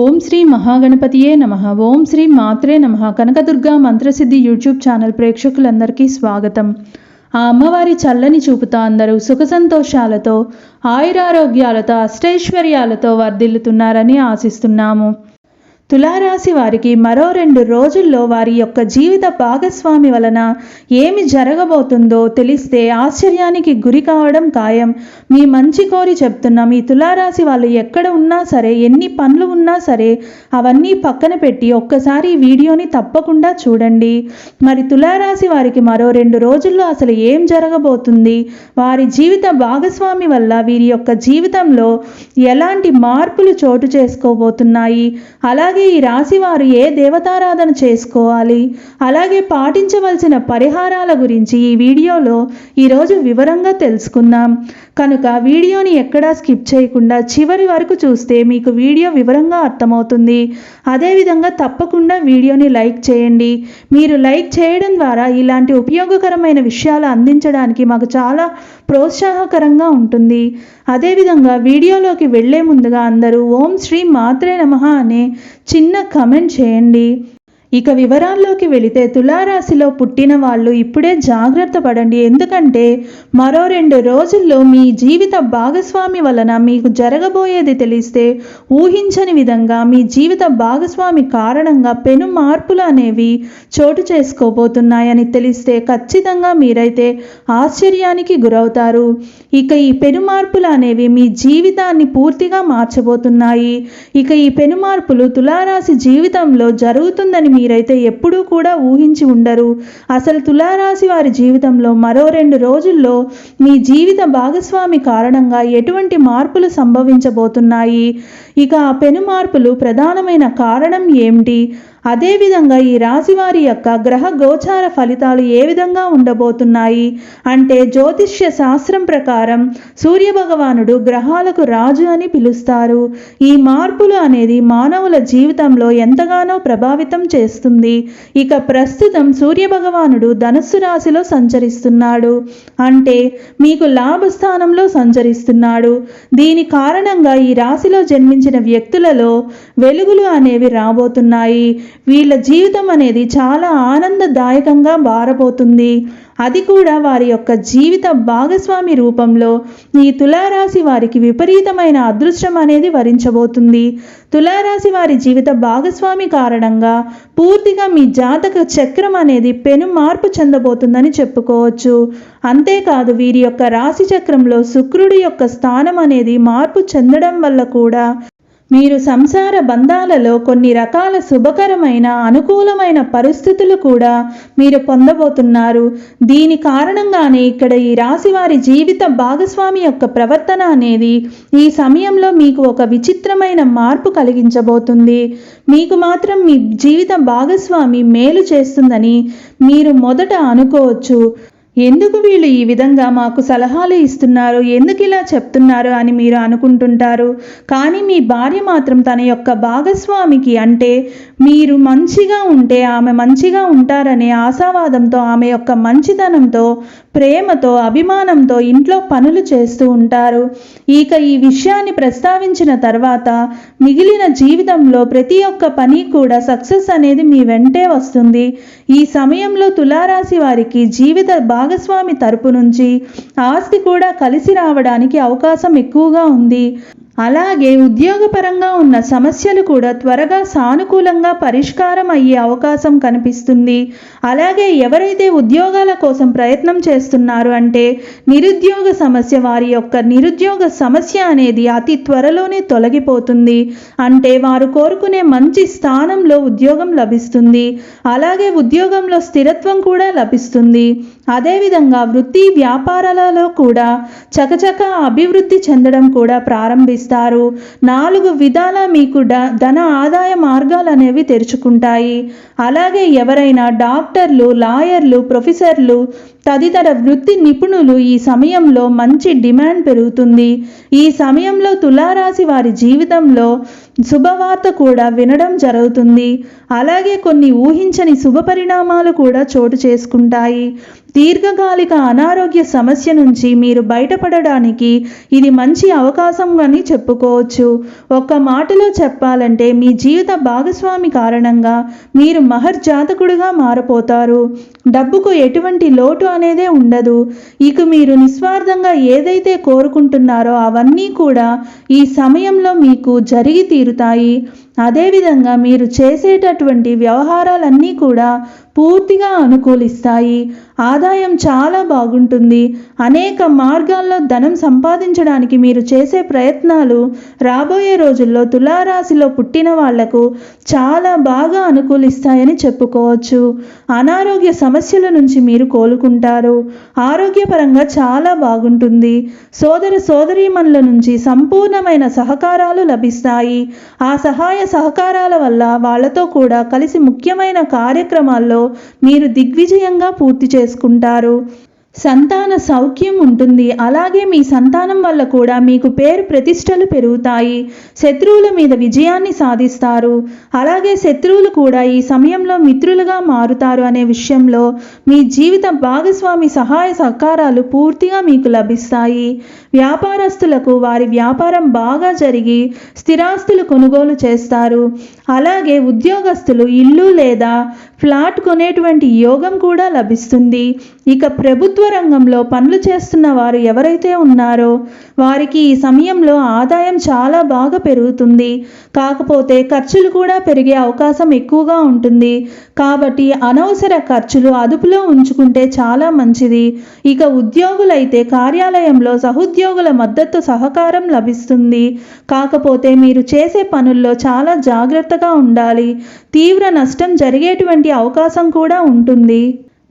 ఓం శ్రీ మహాగణపతియే నమ. ఓం శ్రీ మాత్రే నమ. Kanakadurga మంత్రసిద్ధి YouTube channel ప్రేక్షకులందరికీ స్వాగతం. ఆ అమ్మవారి చల్లని చూపుతో అందరూ సుఖ సంతోషాలతో ఆయురారోగ్యాలతో అష్టైశ్వర్యాలతో వర్ధిల్లుతున్నారని ఆశిస్తున్నాము. తులారాశి వారికి మరో రెండు రోజుల్లో వారి యొక్క జీవిత భాగస్వామి వలన ఏమి జరగబోతుందో తెలిస్తే ఆశ్చర్యానికి గురి కావడం ఖాయం. మీ మంచి కోరి చెప్తున్నాం మీ తులారాశి వాళ్ళు ఎక్కడ ఉన్నా సరే ఎన్ని పనులు ఉన్నా సరే అవన్నీ పక్కన పెట్టి ఒక్కసారి ఈ వీడియోని తప్పకుండా చూడండి. మరి తులారాశి వారికి మరో రెండు రోజుల్లో అసలు ఏం జరగబోతుంది? వారి జీవిత భాగస్వామి వల్ల వీరి యొక్క జీవితంలో ఎలాంటి మార్పులు చోటు చేసుకోబోతున్నాయి? అలాగే ఈ రాశి వారు ఏ దేవతారాధన చేసుకోవాలి? అలాగే పాటించవలసిన పరిహారాల గురించి ఈ వీడియోలో ఈరోజు వివరంగా తెలుసుకుందాం. కనుక వీడియోని ఎక్కడా స్కిప్ చేయకుండా చివరి వరకు చూస్తే మీకు వీడియో వివరంగా అర్థమవుతుంది. అదేవిధంగా తప్పకుండా వీడియోని లైక్ చేయండి. మీరు లైక్ చేయడం ద్వారా ఇలాంటి ఉపయోగకరమైన విషయాలు అందించడానికి మాకు చాలా ప్రోత్సాహకరంగా ఉంటుంది. అదేవిధంగా వీడియోలోకి వెళ్ళే ముందుగా అందరూ ఓం శ్రీ మాత్రే నమ అనే చిన్న కమెంట్ చేయండి. ఇక వివరాల్లోకి వెళితే తులారాశిలో పుట్టిన వాళ్ళు ఇప్పుడే జాగ్రత్త పడండి. ఎందుకంటే మరో రెండు రోజుల్లో మీ జీవిత భాగస్వామి వలన మీకు జరగబోయేది తెలిస్తే ఊహించని విధంగా మీ జీవిత భాగస్వామి కారణంగా పెను మార్పులు అనేవి చోటు చేసుకోబోతున్నాయని తెలిస్తే ఖచ్చితంగా మీరైతే ఆశ్చర్యానికి గురవుతారు. ఇక ఈ పెను మార్పులు అనేవి మీ జీవితాన్ని పూర్తిగా మార్చబోతున్నాయి. ఇక ఈ పెను మార్పులు తులారాశి జీవితంలో జరుగుతుందని మీరైతే ఎప్పుడూ కూడా ఊహించి ఉండరు. అసలు తులారాశి వారి జీవితంలో మరో రెండు రోజుల్లో మీ జీవిత భాగస్వామి కారణంగా ఎటువంటి మార్పులు సంభవించబోతున్నాయి? ఇక ఆ పెను మార్పులు ప్రధానమైన కారణం ఏమిటి? అదేవిధంగా ఈ రాశి వారి యొక్క గ్రహ గోచార ఫలితాలు ఏ విధంగా ఉండబోతున్నాయి? అంటే జ్యోతిష్య శాస్త్రం ప్రకారం సూర్య భగవానుడు గ్రహాలకు రాజు అని పిలుస్తారు. ఈ మార్పులు అనేది మానవుల జీవితంలో ఎంతగానో ప్రభావితం చేస్తుంది. ఇక ప్రస్తుతం సూర్య భగవానుడు ధనుస్సు రాశిలో సంచరిస్తున్నాడు. అంటే మీకు లాభస్థానంలో సంచరిస్తున్నాడు. దీని కారణంగా ఈ రాశిలో జన్మించిన వ్యక్తులలో వెలుగులు అనేవి రాబోతున్నాయి. వీళ్ళ జీవితం అనేది చాలా ఆనందదాయకంగా మారబోతుంది. అది కూడా వారి యొక్క జీవిత భాగస్వామి రూపంలో ఈ తులారాశి వారికి విపరీతమైన అదృష్టం అనేది వరించబోతుంది. తులారాశి వారి జీవిత భాగస్వామి కారణంగా పూర్తిగా మీ జాతక చక్రం అనేది పెను మార్పు చెందబోతుందని చెప్పుకోవచ్చు. అంతేకాదు వీరి యొక్క రాశి చక్రంలో శుక్రుడి యొక్క స్థానం అనేది మార్పు చెందడం వల్ల కూడా మీరు సంసార బంధాలలో కొన్ని రకాల శుభకరమైన అనుకూలమైన పరిస్థితులు కూడా మీరు పొందబోతున్నారు. దీని కారణంగానే ఇక్కడ ఈ రాశి వారి జీవిత భాగస్వామి యొక్క ప్రవర్తన అనేది ఈ సమయంలో మీకు ఒక విచిత్రమైన మార్పు కలిగించబోతుంది. మీకు మాత్రం మీ జీవిత భాగస్వామి మేలు చేస్తుందని మీరు మొదట అనుకోవచ్చు. ఎందుకు వీళ్ళు ఈ విధంగా మాకు సలహాలు ఇస్తున్నారు ఎందుకు ఇలా చెప్తున్నారు అని మీరు అనుకుంటుంటారు? కానీ మీ భార్య మాత్రం తన యొక్క భాగస్వామికి అంటే మీరు మంచిగా ఉంటే ఆమె మంచిగా ఉంటారనే ఆశావాదంతో ఆమె యొక్క మంచితనంతో ప్రేమతో అభిమానంతో ఇంట్లో పనులు చేస్తూ ఉంటారు. ఇక ఈ విషయాన్ని ప్రస్తావించిన తర్వాత మిగిలిన జీవితంలో ప్రతి ఒక్క పని కూడా సక్సెస్ అనేది మీ వెంటే వస్తుంది. ఈ సమయంలో తులారాశి వారికి జీవిత భాగస్వామి తరపు నుంచి ఆస్తి కూడా కలిసి రావడానికి అవకాశం ఎక్కువగా ఉంది. అలాగే ఉద్యోగపరంగా ఉన్న సమస్యలు కూడా త్వరగా సానుకూలంగా పరిష్కారం అయ్యే అవకాశం కనిపిస్తుంది. అలాగే ఎవరైతే ఉద్యోగాల కోసం ప్రయత్నం చేస్తున్నారు అంటే నిరుద్యోగ సమస్య వారి యొక్క నిరుద్యోగ సమస్య అనేది అతి త్వరలోనే తొలగిపోతుంది. అంటే వారు కోరుకునే మంచి స్థానంలో ఉద్యోగం లభిస్తుంది. అలాగే ఉద్యోగంలో స్థిరత్వం కూడా లభిస్తుంది. అదేవిధంగా వృత్తి వ్యాపారాలలో కూడా చకచక అభివృద్ధి చెందడం కూడా ప్రారంభిస్తారు. నాలుగు విధాల మీకు డ ధన ఆదాయ మార్గాలు అనేవి తెరుచుకుంటాయి. అలాగే ఎవరైనా డాక్టర్లు లాయర్లు ప్రొఫెసర్లు తదితర వృత్తి నిపుణులు ఈ సమయంలో మంచి డిమాండ్ పెరుగుతుంది. ఈ సమయంలో తులారాశి వారి జీవితంలో శుభవార్త కూడా వినడం జరుగుతుంది. అలాగే కొన్ని ఊహించని శుభ పరిణామాలు కూడా చోటు చేసుకుంటాయి. దీర్ఘకాలిక అనారోగ్య సమస్య నుంచి మీరు బయటపడడానికి ఇది మంచి అవకాశం అని చెప్పుకోవచ్చు. ఒక్క మాటలో చెప్పాలంటే మీ జీవిత భాగస్వామి కారణంగా మీరు మహర్జాతకుడుగా మారిపోతారు. డబ్బుకు ఎటువంటి లోటు అనేదే ఉండదు. ఇక మీరు నిస్వార్థంగా ఏదైతే కోరుకుంటున్నారో అవన్నీ కూడా ఈ సమయంలో మీకు జరిగి తీరుతాయి. అదేవిధంగా మీరు చేసేటటువంటి వ్యవహారాలన్నీ కూడా పూర్తిగా అనుకూలిస్తాయి. ఆదాయం చాలా బాగుంటుంది. అనేక మార్గాల్లో ధనం సంపాదించడానికి మీరు చేసే ప్రయత్నాలు రాబోయే రోజుల్లో తులారాశిలో పుట్టిన వాళ్ళకు చాలా బాగా అనుకూలిస్తాయని చెప్పుకోవచ్చు. అనారోగ్య సమస్యల నుంచి మీరు కోలుకుంటారు. ఆరోగ్యపరంగా చాలా బాగుంటుంది. సోదర సోదరీమణుల నుంచి సంపూర్ణమైన సహకారాలు లభిస్తాయి. ఆ సహాయ సహకారాల వల్ల వాళ్ళతో కూడా కలిసి ముఖ్యమైన కార్యక్రమాల్లో మీరు దిగ్విజయంగా పూర్తి చేసుకుంటారు. సంతాన సౌఖ్యం ఉంటుంది. అలాగే మీ సంతానం వల్ల కూడా మీకు పేరు ప్రతిష్టలు పెరుగుతాయి. శత్రువుల మీద విజయాన్ని సాధిస్తారు. అలాగే శత్రువులు కూడా ఈ సమయంలో మిత్రులుగా మారుతారు అనే విషయంలో మీ జీవిత భాగస్వామి సహాయ సహకారాలు పూర్తిగా మీకు లభిస్తాయి. వ్యాపారస్తులకు వారి వ్యాపారం బాగా జరిగి స్థిరాస్తులు కొనుగోలు చేస్తారు. అలాగే ఉద్యోగస్తులు ఇల్లు లేదా ఫ్లాట్ కొనేటువంటి యోగం కూడా లభిస్తుంది. ఇక ప్రభుత్వ రంగంలో పనులు చేస్తున్న వారు ఎవరైతే ఉన్నారో వారికి ఈ సమయంలో ఆదాయం చాలా బాగా పెరుగుతుంది. కాకపోతే ఖర్చులు కూడా పెరిగే అవకాశం ఎక్కువగా ఉంటుంది. కాబట్టి అనవసర ఖర్చులు అదుపులో ఉంచుకుంటే చాలా మంచిది. ఇక ఉద్యోగులైతే కార్యాలయంలో సహోద్యోగుల మద్దతు సహకారం లభిస్తుంది. కాకపోతే మీరు చేసే పనుల్లో చాలా జాగ్రత్తగా ఉండాలి. తీవ్ర నష్టం జరిగేటువంటి అవకాశం కూడా ఉంటుంది.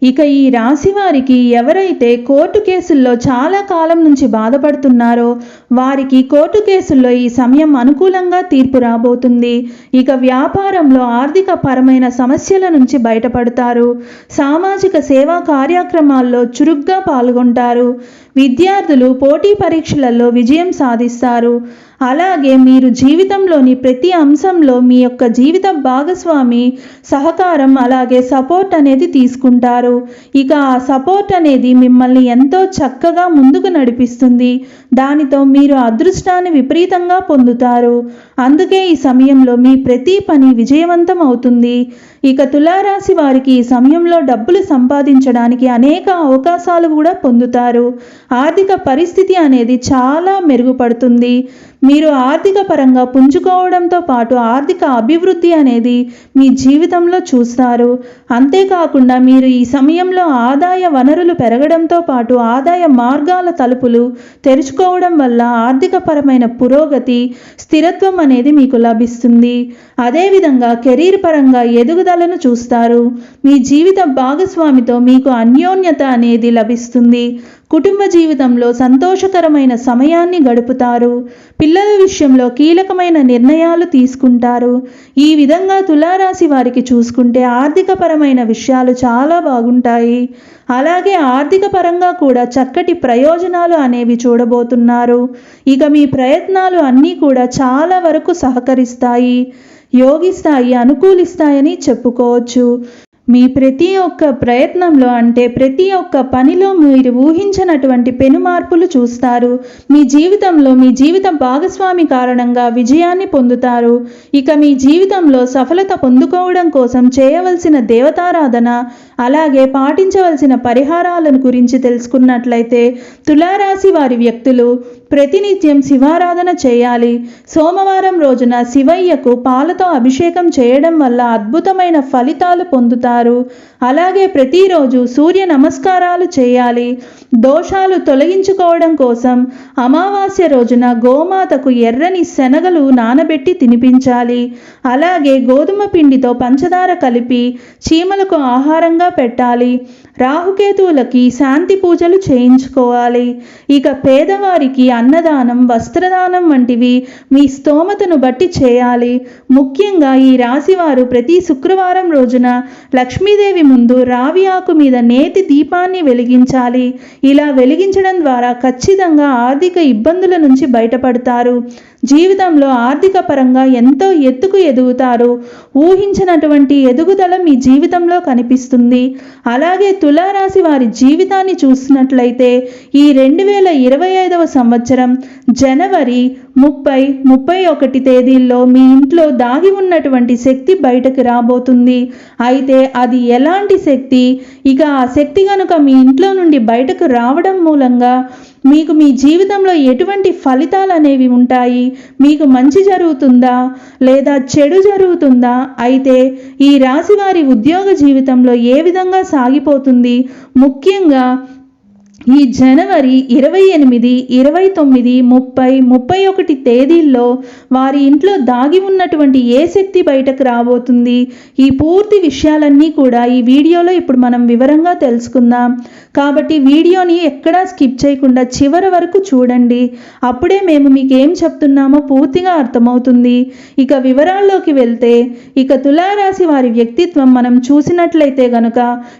ఇక ఈ రాశి వారికి ఎవరైతే కోర్టు కేసుల్లో చాలా కాలం నుంచి బాధపడుతున్నారో వారికి కోర్టు కేసుల్లో ఈ సమయం అనుకూలంగా తీర్పు రాబోతుంది. ఇక వ్యాపారంలో ఆర్థిక పరమైన సమస్యల నుంచి బయటపడతారు. సామాజిక సేవా కార్యక్రమాల్లో చురుగ్గా పాల్గొంటారు. విద్యార్థులు పోటీ పరీక్షలలో విజయం సాధిస్తారు. అలాగే మీరు జీవితంలోని ప్రతి అంశంలో మీ యొక్క జీవిత భాగస్వామి సహకారం అలాగే సపోర్ట్ అనేది తీసుకుంటారు. ఇక ఆ సపోర్ట్ అనేది మిమ్మల్ని ఎంతో చక్కగా ముందుకు నడిపిస్తుంది. దానితో మీరు అదృష్టాన్ని విపరీతంగా పొందుతారు. అందుకే ఈ సమయంలో మీ ప్రతి పని విజయవంతం అవుతుంది. ఇక తులారాశి వారికి ఈ సమయంలో డబ్బులు సంపాదించడానికి అనేక అవకాశాలు కూడా పొందుతారు. ఆర్థిక పరిస్థితి అనేది చాలా మెరుగుపడుతుంది. మీరు ఆర్థిక పరంగా పుంజుకోవడంతో పాటు ఆర్థిక అభివృద్ధి అనేది మీ జీవితంలో చూస్తారు. అంతేకాకుండా మీరు ఈ సమయంలో ఆదాయ వనరులు పెరగడంతో పాటు ఆదాయ మార్గాల తలుపులు తెరుచుకోవడం వల్ల ఆర్థికపరమైన పురోగతి స్థిరత్వం అనేది మీకు లభిస్తుంది. అదేవిధంగా కెరీర్ పరంగా ఎదుగుదలను చూస్తారు. మీ జీవిత భాగస్వామితో మీకు అన్యోన్యత అనేది లభిస్తుంది. కుటుంబ జీవితంలో సంతోషకరమైన సమయాన్ని గడుపుతారు. పిల్లల విషయంలో కీలకమైన నిర్ణయాలు తీసుకుంటారు. ఈ విధంగా తులారాశి వారికి చూసుకుంటే ఆర్థికపరమైన విషయాలు చాలా బాగుంటాయి. అలాగే ఆర్థిక పరంగా కూడా చక్కటి ప్రయోజనాలు అనేవి చూడబోతున్నారు. ఇక మీ ప్రయత్నాలు అన్నీ కూడా చాలా వరకు సహకరిస్తాయి. యోగిస్తాయి అనుకూలిస్తాయని చెప్పుకోవచ్చు. మీ ప్రతి ఒక్క ప్రయత్నంలో అంటే ప్రతి ఒక్క పనిలో మీరు ఊహించినటువంటి పెను మార్పులు చూస్తారు. మీ జీవితంలో మీ జీవిత భాగస్వామి కారణంగా విజయాన్ని పొందుతారు. ఇక మీ జీవితంలో సఫలత పొందుకోవడం కోసం చేయవలసిన దేవతారాధన అలాగే పాటించవలసిన పరిహారాలను గురించి తెలుసుకున్నట్లయితే తులారాశి వారి వ్యక్తులు ప్రతినిత్యం శివారాధన చేయాలి. సోమవారం రోజున శివయ్యకు పాలతో అభిషేకం చేయడం వల్ల అద్భుతమైన ఫలితాలు పొందుతారు. అలాగే ప్రతిరోజు సూర్య నమస్కారాలు చేయాలి. దోషాలు తొలగించుకోవడం కోసం అమావాస్య రోజున గోమాతకు ఎర్రని శనగలు నానబెట్టి తినిపించాలి. అలాగే గోధుమ పిండితో పంచదార కలిపి చీమలకు ఆహారంగా పెట్టాలి. రాహుకేతువులకి శాంతి పూజలు చేయించుకోవాలి. ఇక పేదవారికి అన్నదానం వస్త్రదానం వంటివి మీ స్తోమతను బట్టి చేయాలి. ముఖ్యంగా ఈ రాశివారు ప్రతి శుక్రవారం రోజున లక్ష్మీదేవి ముందు రావి ఆకు మీద నేతి దీపాన్ని వెలిగించాలి. ఇలా వెలిగించడం ద్వారా ఖచ్చితంగా ఆర్థిక ఇబ్బందుల నుంచి బయటపడతారు. జీవితంలో ఆర్థిక పరంగా ఎంతో ఎత్తుకు ఎదుగుతారు. ఊహించినటువంటి ఎదుగుదల మీ జీవితంలో కనిపిస్తుంది. అలాగే తులారాశి వారి జీవితాన్ని చూసినట్లయితే ఈ రెండు వేల ఇరవై ఐదవ సంవత్సరం జనవరి ముప్పై ముప్పై ఒకటి తేదీల్లో మీ ఇంట్లో దాగి ఉన్నటువంటి శక్తి బయటకు రాబోతుంది. అయితే అది ఎలాంటి శక్తి? ఇక ఆ శక్తి కనుక మీ ఇంట్లో నుండి బయటకు రావడం మూలంగా మీకు మీ జీవితంలో ఎటువంటి ఫలితాలు అనేవి ఉంటాయి? మీకు మంచి జరుగుతుందా? లేదా చెడు జరుగుతుందా? అయితే ఈ రాశి వారి ఉద్యోగ జీవితంలో ఏ విధంగా సాగిపోతుంది? ముఖ్యంగా ఈ జనవరి ఇరవై ఎనిమిది ఇరవై తొమ్మిది ముప్పై ముప్పై ఒకటి తేదీల్లో వారి ఇంట్లో దాగి ఉన్నటువంటి ఏ శక్తి బయటకు రాబోతుంది? ఈ పూర్తి విషయాలన్నీ కూడా ఈ వీడియోలో ఇప్పుడు మనం వివరంగా తెలుసుకుందాం. కాబట్టి వీడియోని ఎక్కడా స్కిప్ చేయకుండా చివరి వరకు చూడండి. అప్పుడే మేము మీకు ఏం చెప్తున్నామో పూర్తిగా అర్థమవుతుంది. ఇక వివరాల్లోకి వెళ్తే ఇక తులారాశి వారి వ్యక్తిత్వం మనం చూసినట్లయితే గనుక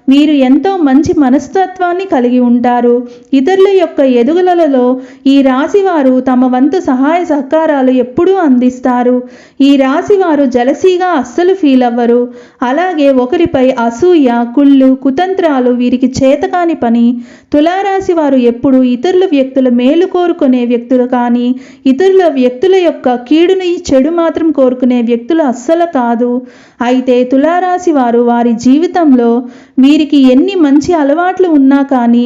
వీరు ఎంతో మంచి మనస్తత్వాన్ని కలిగి ఉంటారు. ఇతరుల యొక్క ఎదుగులలో ఈ రాశివారు తమ వంతు సహాయ సహకారాలు ఎప్పుడూ అందిస్తారు. ఈ రాశి వారు జలసీగా అస్సలు ఫీల్ అవ్వరు. అలాగే ఒకరిపై అసూయ కుళ్ళు కుతంత్రాలు వీరికి చేతకాని పని. తులారాశి వారు ఎప్పుడు ఇతరుల వ్యక్తుల మేలు కోరుకునే వ్యక్తులు కానీ ఇతరుల వ్యక్తుల యొక్క కీడుని చెడు మాత్రం కోరుకునే వ్యక్తులు అస్సలు కాదు. అయితే తులారాశి వారు వారి జీవితంలో వీరికి ఎన్ని మంచి అలవాట్లు ఉన్నా కానీ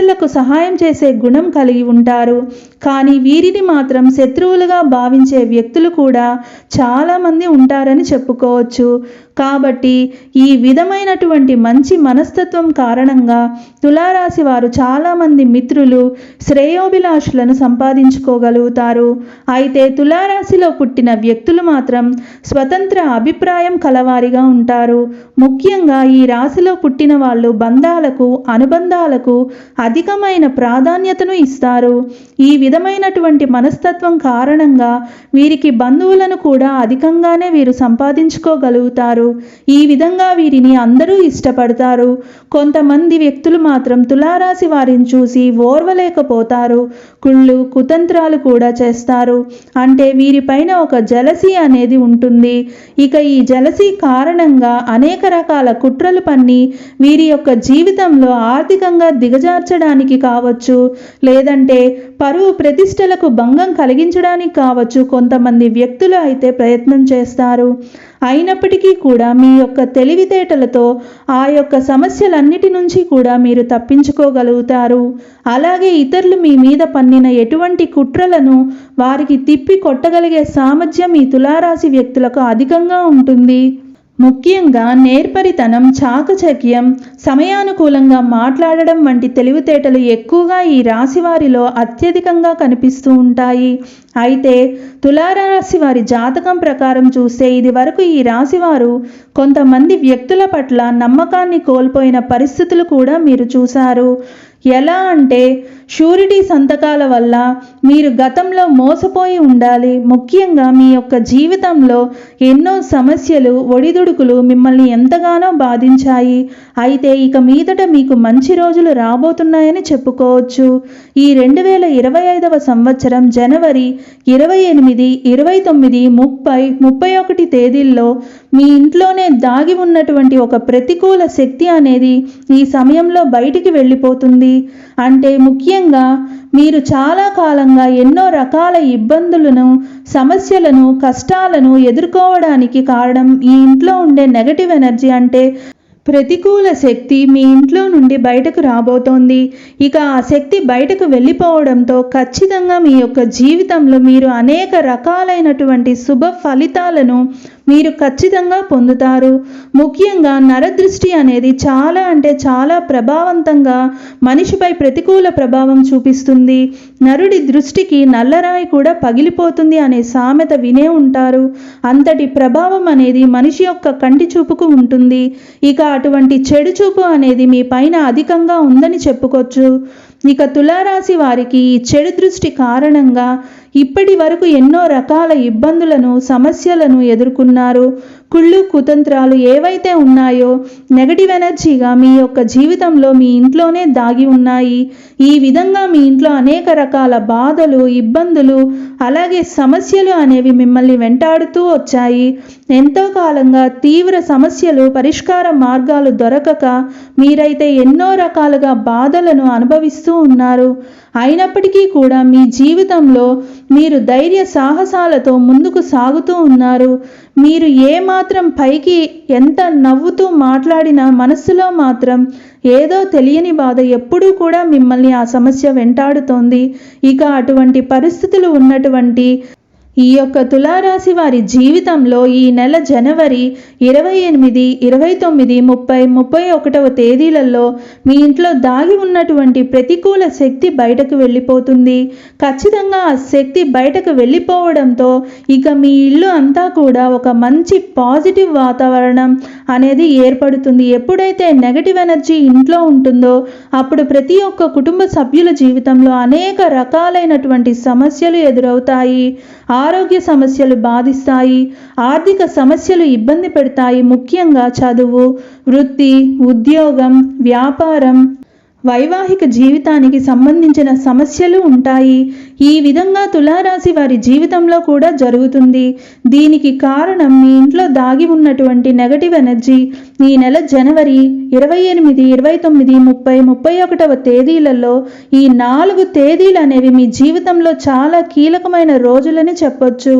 ఇతరులకు సహాయం చేసే గుణం కలిగి ఉంటారు. కానీ వీరిని మాత్రం శత్రువులుగా భావించే వ్యక్తులు కూడా చాలామంది ఉంటారని చెప్పుకోవచ్చు. కాబట్టి ఈ విధమైనటువంటి మంచి మనస్తత్వం కారణంగా తులారాశి వారు చాలామంది మిత్రులు శ్రేయోభిలాషులను సంపాదించుకోగలుగుతారు. అయితే తులారాశిలో పుట్టిన వ్యక్తులు మాత్రం స్వతంత్ర అభిప్రాయం కలవారిగా ఉంటారు. ముఖ్యంగా ఈ రాశిలో పుట్టిన వాళ్ళు బంధాలకు అనుబంధాలకు అధికమైన ప్రాధాన్యతను ఇస్తారు. ఈ విధమైనటువంటి మనస్తత్వం కారణంగా వీరికి బంధువులను కూడా అధికంగానే వీరు సంపాదించుకోగలుగుతారు. ఈ విధంగా వీరిని అందరూ ఇష్టపడతారు. కొంతమంది వ్యక్తులు మాత్రం తులారాశి వారిని చూసి ఓర్వలేకపోతారు. కుళ్ళు కుతంత్రాలు కూడా చేస్తారు. అంటే వీరిపైన ఒక జలసి అనేది ఉంటుంది. ఇక ఈ జలసి కారణంగా అనేక రకాల కుట్రలు పన్ని వీరి యొక్క జీవితంలో ఆర్థికంగా దిగజార్చడానికి కావచ్చు. లేదంటే పరువు ప్రతిష్టలకు భంగం కలిగించడానికి కావచ్చు కొంతమంది వ్యక్తులు అయితే ప్రయత్నం చేస్తారు. అయినప్పటికీ కూడా మీ యొక్క తెలివితేటలతో ఆ యొక్క సమస్యలన్నిటి నుంచి కూడా మీరు తప్పించుకోగలుగుతారు. అలాగే ఇతరులు మీ మీద పన్నిన ఎటువంటి కుట్రలను వారికి తిప్పి కొట్టగలిగే సామర్థ్యం ఈ తులారాశి వ్యక్తులకు అధికంగా ఉంటుంది. ముఖ్యంగా నేర్పరితనం చాకచక్యం సమయానుకూలంగా మాట్లాడడం వంటి తెలివితేటలు ఎక్కువగా ఈ రాశి వారిలో అత్యధికంగా కనిపిస్తూ ఉంటాయి. అయితే తులారాశి వారి జాతకం ప్రకారం చూస్తే ఇది వరకు ఈ రాశివారు కొంతమంది వ్యక్తుల పట్ల నమ్మకాన్ని కోల్పోయిన పరిస్థితులు కూడా మీరు చూశారు. ఎలా అంటే షూరిటీ సంతకాల వల్ల మీరు గతంలో మోసపోయి ఉండాలి. ముఖ్యంగా మీ యొక్క జీవితంలో ఎన్నో సమస్యలు ఒడిదుడుకులు మిమ్మల్ని ఎంతగానో బాధించాయి. అయితే ఇక మీదట మీకు మంచి రోజులు రాబోతున్నాయని చెప్పుకోవచ్చు. ఈ రెండు వేల ఇరవై ఐదవ సంవత్సరం జనవరి ఇరవై ఎనిమిది ఇరవై తొమ్మిది ముప్పై ముప్పై ఒకటి తేదీల్లో మీ ఇంట్లోనే దాగి ఉన్నటువంటి ఒక ప్రతికూల శక్తి అనేది ఈ సమయంలో బయటికి వెళ్ళిపోతుంది. అంటే ముఖ్యంగా మీరు చాలా కాలంగా ఎన్నో రకాల ఇబ్బందులను సమస్యలను కష్టాలను ఎదుర్కోవడానికి కారణం ఈ ఇంట్లో ఉండే నెగటివ్ ఎనర్జీ అంటే ప్రతికూల శక్తి మీ ఇంట్లో నుండి బయటకు రాబోతోంది. ఇక ఆ శక్తి బయటకు వెళ్ళిపోవడంతో ఖచ్చితంగా మీ యొక్క జీవితంలో మీరు అనేక రకాలైనటువంటి శుభ ఫలితాలను మీరు ఖచ్చితంగా పొందుతారు. ముఖ్యంగా నరదృష్టి అనేది చాలా అంటే చాలా ప్రభావవంతంగా మనిషిపై ప్రతికూల ప్రభావం చూపిస్తుంది. నరుడి దృష్టికి నల్లరాయి కూడా పగిలిపోతుంది అనే సామెత వినే ఉంటారు. అంతటి ప్రభావం అనేది మనిషి యొక్క కంటి చూపుకు ఉంటుంది. ఇక అటువంటి చెడు చూపు అనేది మీ పైన అధికంగా ఉందని చెప్పుకోవచ్చు ఇక తులారాశి వారికి ఈ చెడు దృష్టి కారణంగా ఇప్పటి వరకు ఎన్నో రకాల ఇబ్బందులను సమస్యలను ఎదుర్కొన్నారు. కుళ్ళు కుతంత్రాలు ఏవైతే ఉన్నాయో నెగటివ్ ఎనర్జీగా మీ యొక్క జీవితంలో మీ ఇంట్లోనే దాగి ఉన్నాయి. ఈ విధంగా మీ ఇంట్లో అనేక రకాల బాధలు ఇబ్బందులు అలాగే సమస్యలు అనేవి మిమ్మల్ని వెంటాడుతూ వచ్చాయి. ఎంతో కాలంగా తీవ్ర సమస్యలు పరిష్కార మార్గాలు దొరకక మీరైతే ఎన్నో రకాలుగా బాధలను అనుభవిస్తూ ఉన్నారు. అయినప్పటికీ కూడా మీ జీవితంలో మీరు ధైర్య సాహసాలతో ముందుకు సాగుతూ ఉన్నారు. మీరు ఏమాత్రం పైకి ఎంత నవ్వుతూ మాట్లాడినా మనస్సులో మాత్రం ఏదో తెలియని బాధ ఎప్పుడూ కూడా మిమ్మల్ని ఆ సమస్య వెంటాడుతోంది. ఇక అటువంటి పరిస్థితులు ఉన్నటువంటి ఈ యొక్క తులారాశి వారి జీవితంలో ఈ నెల జనవరి ఇరవై ఎనిమిది ఇరవై తొమ్మిది ముప్పై ముప్పై ఒకటవ తేదీలలో మీ ఇంట్లో దాగి ఉన్నటువంటి ప్రతికూల శక్తి బయటకు వెళ్ళిపోతుంది. ఖచ్చితంగా ఆ శక్తి బయటకు వెళ్ళిపోవడంతో ఇక మీ ఇల్లు అంతా కూడా ఒక మంచి పాజిటివ్ వాతావరణం అనేది ఏర్పడుతుంది. ఎప్పుడైతే నెగటివ్ ఎనర్జీ ఇంట్లో ఉంటుందో అప్పుడు ప్రతి ఒక్క కుటుంబ సభ్యుల జీవితంలో అనేక రకాలైనటువంటి సమస్యలు ఎదురవుతాయి. ఆరోగ్య సమస్యలు బాధిస్తాయి ఆర్థిక సమస్యలు ఇబ్బంది పెడతాయి ముఖ్యంగా చదువు వృత్తి ఉద్యోగం వ్యాపారం వైవాహిక జీవితానికి సంబంధించిన సమస్యలు ఉంటాయి. ఈ విధంగా తులారాశి వారి జీవితంలో కూడా జరుగుతుంది. దీనికి కారణం మీ ఇంట్లో దాగి ఉన్నటువంటి నెగటివ్ ఎనర్జీ ఈ నెల జనవరి ఇరవై ఎనిమిది ఇరవై తొమ్మిది ముప్పై ముప్పై ఒకటవ తేదీలలో ఈ నాలుగు తేదీలు అనేవి మీ జీవితంలో చాలా కీలకమైన రోజులని చెప్పొచ్చు.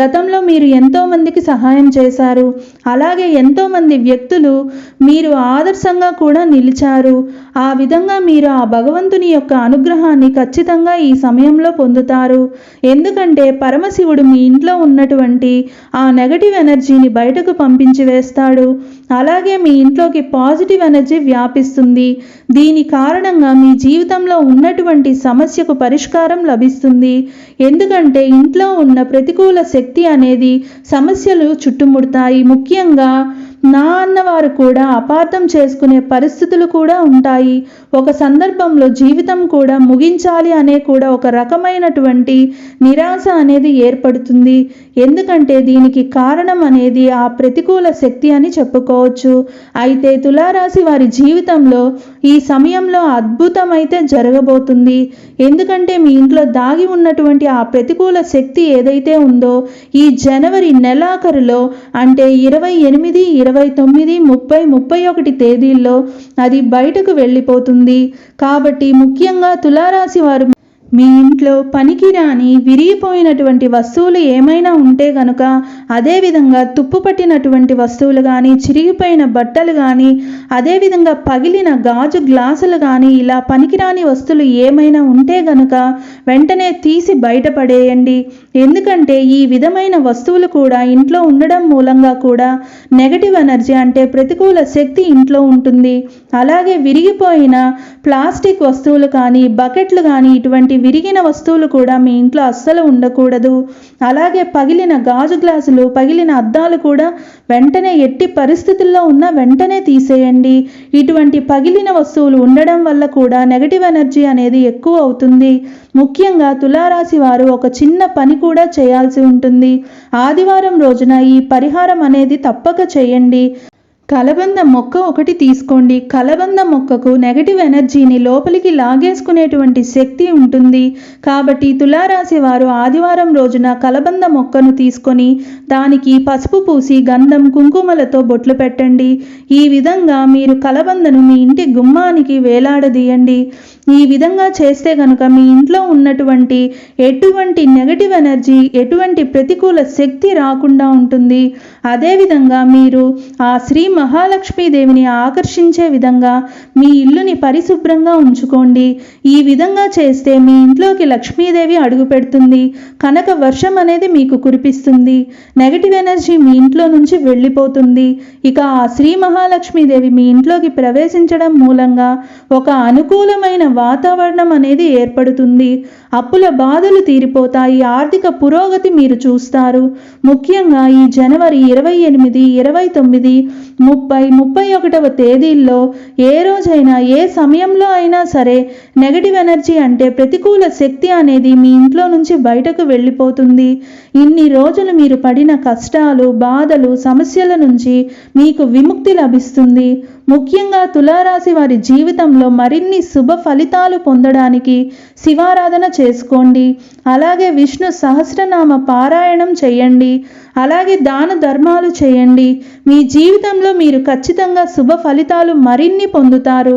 గతంలో మీరు ఎంతోమందికి సహాయం చేశారు. అలాగే ఎంతోమంది వ్యక్తులు మీరు ఆదర్శంగా కూడా నిలిచారు. ఆ విధంగా మీరు ఆ భగవంతుని యొక్క అనుగ్రహాన్ని ఖచ్చితంగా ఈ సమయంలో పొందుతారు. ఎందుకంటే పరమశివుడు మీ ఇంట్లో ఉన్నటువంటి ఆ నెగటివ్ ఎనర్జీని బయటకు పంపించి వేస్తాడు. అలాగే మీ ఇంట్లోకి పాజిటివ్ ఎనర్జీ వ్యాపిస్తుంది. దీని కారణంగా మీ జీవితంలో ఉన్నటువంటి సమస్యకు పరిష్కారం లభిస్తుంది. ఎందుకంటే ఇంట్లో ఉన్న ప్రతికూల శక్తి అనేది సమస్యలు చుట్టుముడతాయి. ముఖ్యంగా నా అన్నవారు కూడా అపార్థం చేసుకునే పరిస్థితులు కూడా ఉంటాయి. ఒక సందర్భంలో జీవితం కూడా ముగించాలి అనే కూడా ఒక రకమైనటువంటి నిరాశ అనేది ఏర్పడుతుంది. ఎందుకంటే దీనికి కారణం అనేది ఆ ప్రతికూల శక్తి అని చెప్పుకోవచ్చు. అయితే తులారాశి వారి జీవితంలో ఈ సమయంలో అద్భుతమైతే జరగబోతుంది. ఎందుకంటే మీ ఇంట్లో దాగి ఉన్నటువంటి ఆ ప్రతికూల శక్తి ఏదైతే ఉందో ఈ జనవరి నెలాఖరులో అంటే ఇరవై ఎనిమిది ఇరవై తొమ్మిది ముప్పై ముప్పై ఒకటి తేదీల్లో అది బయటకు వెళ్ళిపోతుంది. కాబట్టి ముఖ్యంగా తులారాశి వారు మీ ఇంట్లో పనికిరాని విరిగిపోయినటువంటి వస్తువులు ఏమైనా ఉంటే గనుక అదేవిధంగా తుప్పు పట్టినటువంటి వస్తువులు కానీ చిరిగిపోయిన బట్టలు కానీ అదేవిధంగా పగిలిన గాజు గ్లాసులు కానీ ఇలా పనికిరాని వస్తువులు ఏమైనా ఉంటే గనుక వెంటనే తీసి బయటపడేయండి. ఎందుకంటే ఈ విధమైన వస్తువులు కూడా ఇంట్లో ఉండడం మూలంగా కూడా నెగటివ్ ఎనర్జీ అంటే ప్రతికూల శక్తి ఇంట్లో ఉంటుంది. అలాగే విరిగిపోయిన ప్లాస్టిక్ వస్తువులు కానీ బకెట్లు కానీ ఇటువంటి విరిగిన వస్తువులు కూడా మీ ఇంట్లో అస్సలు ఉండకూడదు. అలాగే పగిలిన గాజు గ్లాసులు పగిలిన అద్దాలు కూడా వెంటనే ఎట్టి పరిస్థితుల్లో ఉన్న వెంటనే తీసేయండి. ఇటువంటి పగిలిన వస్తువులు ఉండడం వల్ల కూడా నెగటివ్ ఎనర్జీ అనేది ఎక్కువ అవుతుంది. ముఖ్యంగా తులారాశి వారు ఒక చిన్న పని కూడా చేయాల్సి ఉంటుంది. ఆదివారం రోజున ఈ పరిహారం అనేది తప్పక చేయండి. కలబంద మొక్క ఒకటి తీసుకోండి. కలబంద మొక్కకు నెగటివ్ ఎనర్జీని లోపలికి లాగేసుకునేటువంటి శక్తి ఉంటుంది. కాబట్టి తులారాశి వారు ఆదివారం రోజున కలబంద మొక్కను తీసుకొని దానికి పసుపు పూసి గంధం కుంకుమలతో బొట్లు పెట్టండి. ఈ విధంగా మీరు కలబందను మీ ఇంటి గుమ్మానికి వేలాడదీయండి. ఈ విధంగా చేస్తే కనుక మీ ఇంట్లో ఉన్నటువంటి ఎటువంటి నెగటివ్ ఎనర్జీ ఎటువంటి ప్రతికూల శక్తి రాకుండా ఉంటుంది. అదేవిధంగా మీరు ఆ శ్రీ మహాలక్ష్మీదేవిని ఆకర్షించే విధంగా మీ ఇల్లుని పరిశుభ్రంగా ఉంచుకోండి. ఈ విధంగా చేస్తే మీ ఇంట్లోకి లక్ష్మీదేవి అడుగు పెడుతుంది. కనుక వర్షం అనేది మీకు కురిపిస్తుంది. నెగటివ్ ఎనర్జీ మీ ఇంట్లో నుంచి వెళ్ళిపోతుంది. ఇక ఆ శ్రీ మహాలక్ష్మీదేవి మీ ఇంట్లోకి ప్రవేశించడం మూలంగా ఒక అనుకూలమైన వాతావరణం అనేది ఏర్పడుతుంది. అప్పుల బాధలు తీరిపోతాయి. ఆర్థిక పురోగతి మీరు చూస్తారు. ముఖ్యంగా ఈ జనవరి ఇరవై ఎనిమిది ఇరవై తొమ్మిది ముప్పై ముప్పై ఒకటవ తేదీల్లో ఏ రోజైనా ఏ సమయంలో అయినా సరే నెగటివ్ ఎనర్జీ అంటే ప్రతికూల శక్తి అనేది మీ ఇంట్లో నుంచి బయటకు వెళ్ళిపోతుంది. ఇన్ని రోజులు మీరు పడిన కష్టాలు బాధలు సమస్యల నుంచి మీకు విముక్తి లభిస్తుంది. ముఖ్యంగా తులారాశి వారి జీవితంలో మరిన్ని శుభ ఫలితాలు పొందడానికి శివారాధన చేసుకోండి. అలాగే విష్ణు సహస్రనామ పారాయణం చేయండి. అలాగే దాన ధర్మాలు చేయండి. మీ జీవితంలో మీరు ఖచ్చితంగా శుభ ఫలితాలు మరిన్ని పొందుతారు.